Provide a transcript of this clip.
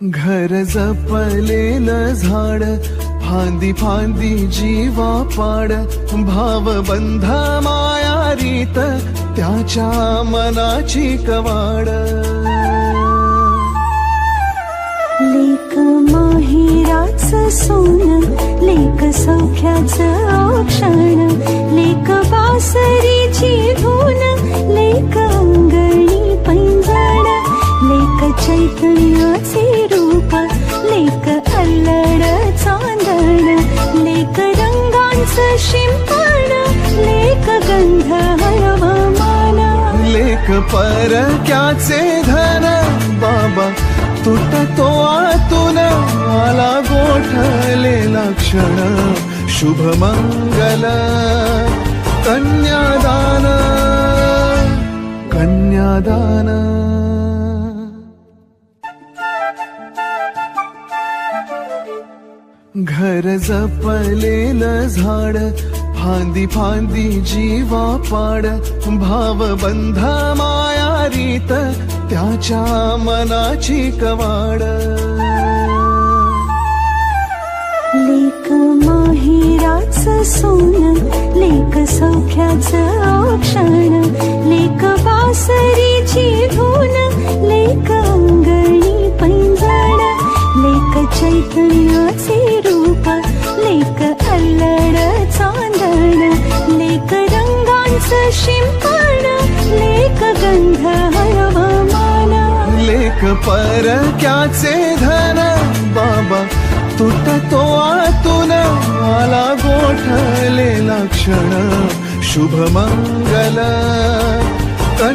घर जपलेलं झाड फांदी फांदी जीवा पाड भाव बंध माया रीत त्याच्या मनाची कवाड. लेक माहिराच सोन लेख सौख्याच औक्षण लेख बासरीची धून लेक अंगणी पैंजण लेक चैतन्याचे शिंपण लेक गंध हळवमान लेख परक्याचे धन बाबा तुटतो आतून आला गोठलेला क्षण शुभ मंगल कन्यादान कन्यादान. घर जपलेलं झाड फांदी फांदी जीवा पाड. भाव बंध माया रीत त्याच्या मनाची कवाड. लेख माहिराच सोन लेख सौख्याच औक्षण. लेख बासरीची धून लेक अंगणी पैंजण. लेख चैतन्य गंध हळवमान लेख परक्याचे धन? बाबा तुटतो आतून मला गोठलेला क्षण। शुभ मंगल।